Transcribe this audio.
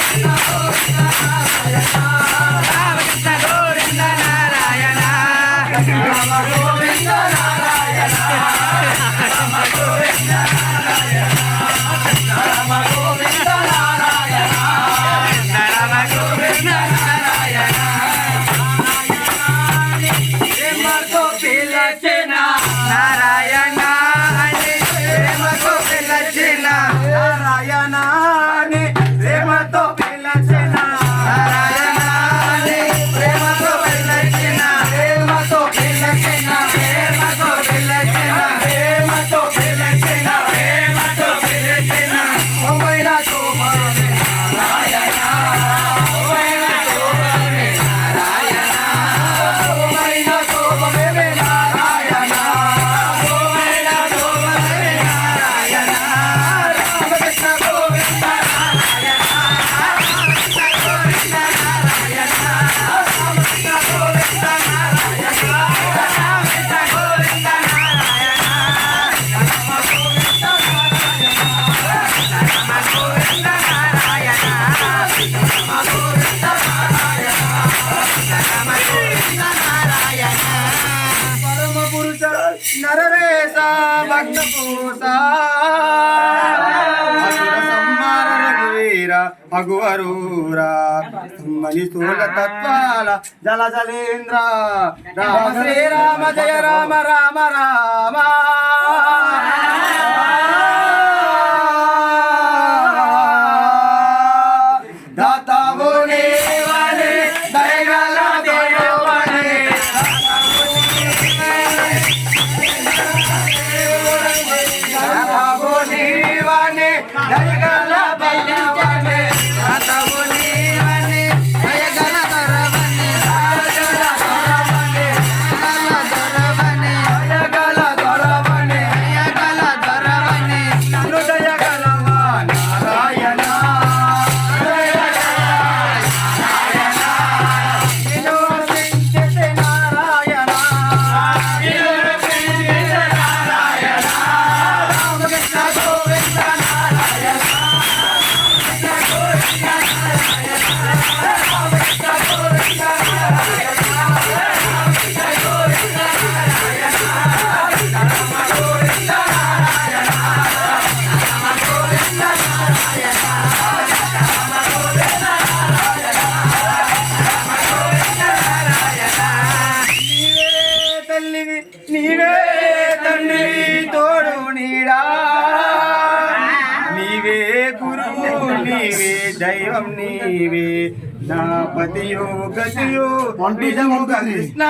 రామకృష్ణ గోవింద నారాయణ రామ పురుష నరవేశ భక్త అగువరూరా మణి స్థూల తత్వాల జల జలేంద్ర. రామ శ్రీరామ జయ రామ రామ రామ. నీవే తండ్రివి తోడు నీడా నీవే గురువు నీవే దైవం నీవే నా పతియో గతియో నిజముగ కృష్ణ